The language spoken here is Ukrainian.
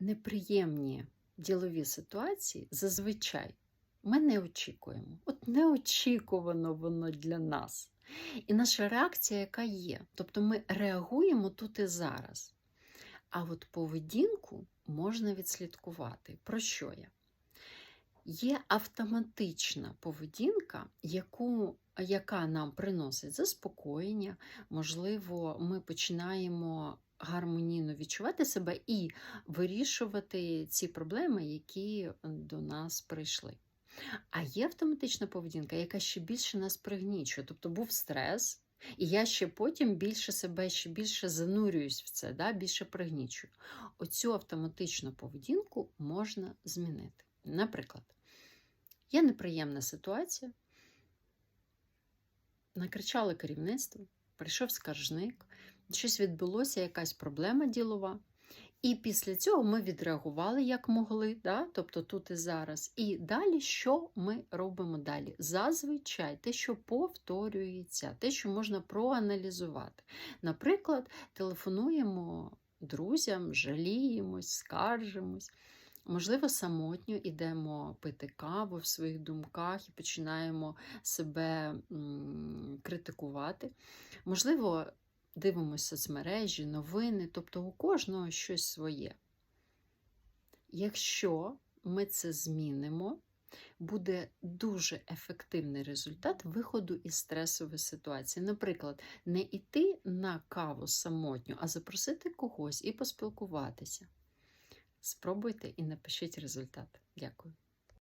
неприємні ділові ситуації зазвичай ми не очікуємо. От неочікувано воно для нас. І наша реакція, яка є. Тобто ми реагуємо тут і зараз. А от поведінку можна відслідкувати. Про що я? Є автоматична поведінка, яку, яка нам приносить заспокоєння, можливо, ми починаємо гармонійно відчувати себе і вирішувати ці проблеми, які до нас прийшли. А є автоматична поведінка, яка ще більше нас пригнічує. Тобто був стрес, і я ще потім більше себе ще більше занурююсь в це, да, більше пригнічую. Оцю автоматичну поведінку можна змінити. Наприклад, є неприємна ситуація, накричали керівництво, прийшов скаржник, щось відбулося, якась проблема ділова. І після цього ми відреагували як могли, да? тобто тут і зараз. І далі що ми робимо далі? Зазвичай те, що повторюється, те, що можна проаналізувати. Наприклад, телефонуємо друзям, жаліємось, скаржимось. Можливо, самотньо йдемо пити каву в своїх думках і починаємо себе критикувати. Можливо, дивимося соцмережі, новини, тобто у кожного щось своє. Якщо ми це змінимо, буде дуже ефективний результат виходу із стресової ситуації. Наприклад, не йти на каву самотньо, а запросити когось і поспілкуватися. Спробуйте і напишіть результат. Дякую.